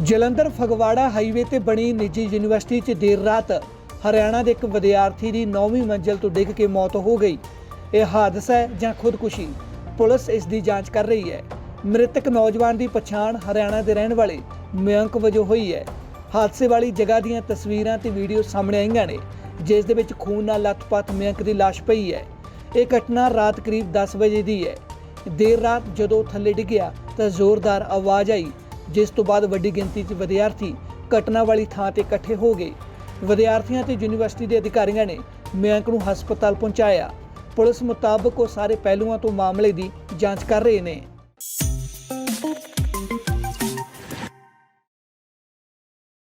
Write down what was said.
Jalandhar Phagwara highway ਤੇ ਬਣੀ ਨਿੱਜੀ ਯੂਨੀਵਰਸਿਟੀ 'ਚ ਦੇਰ ਰਾਤ ਹਰਿਆਣਾ ਦੇ ਇੱਕ ਵਿਦਿਆਰਥੀ ਦੀ 9ਵੀਂ ਮੰਜ਼ਲ ਤੋਂ ਡਿੱਗ ਕੇ ਮੌਤ ਹੋ ਗਈ। ਇਹ ਹਾਦਸਾ ਹੈ ਜਾਂ ਖੁਦਕੁਸ਼ੀ? ਪੁਲਿਸ ਇਸ ਦੀ ਜਾਂਚ ਕਰ ਰਹੀ ਹੈ। ਮ੍ਰਿਤਕ ਨੌਜਵਾਨ ਦੀ ਪਛਾਣ ਹਰਿਆਣਾ ਦੇ ਰਹਿਣ ਵਾਲੇ ਮਯੰਕ ਵਜੋਂ ਹੋਈ ਹੈ। ਹਾਦਸੇ ਵਾਲੀ ਜਗ੍ਹਾ ਦੀਆਂ ਤਸਵੀਰਾਂ ਤੇ ਵੀਡੀਓ ਸਾਹਮਣੇ ਆਈਆਂ ਨੇ, ਜਿਸ ਦੇ ਵਿੱਚ ਖੂਨ ਨਾਲ ਲੱਥਪੱਥ ਮਯੰਕ ਦੀ ਲਾਸ਼ ਪਈ ਹੈ। ਇਹ ਘਟਨਾ ਰਾਤ ਕਰੀਬ 10 ਵਜੇ ਦੀ ਹੈ। ਦੇਰ ਰਾਤ ਜਦੋਂ ਥੱਲੇ ਡਿੱਗਿਆ ਤਾਂ ਜ਼ੋਰਦਾਰ ਆਵਾਜ਼ ਆਈ। ਜਿਸ ਤੋਂ ਬਾਅਦ ਵੱਡੀ ਗਿਣਤੀ 'ਚ ਵਿਦਿਆਰਥੀ ਘਟਨਾ ਵਾਲੀ ਥਾਂ ਤੇ ਇਕੱਠੇ ਹੋ ਗਏ। ਵਿਦਿਆਰਥੀਆਂ ਤੇ ਯੂਨੀਵਰਸਿਟੀ ਦੇ ਅਧਿਕਾਰੀਆਂ ਨੇ ਮਯੰਕ ਨੂੰ ਹਸਪਤਾਲ ਪਹੁੰਚਾਇਆ। ਪੁਲਿਸ ਮੁਤਾਬਕ ਉਹ ਸਾਰੇ ਪਹਿਲੂਆਂ ਤੋਂ ਮਾਮਲੇ ਦੀ ਜਾਂਚ ਕਰ ਰਹੇ ਨੇ।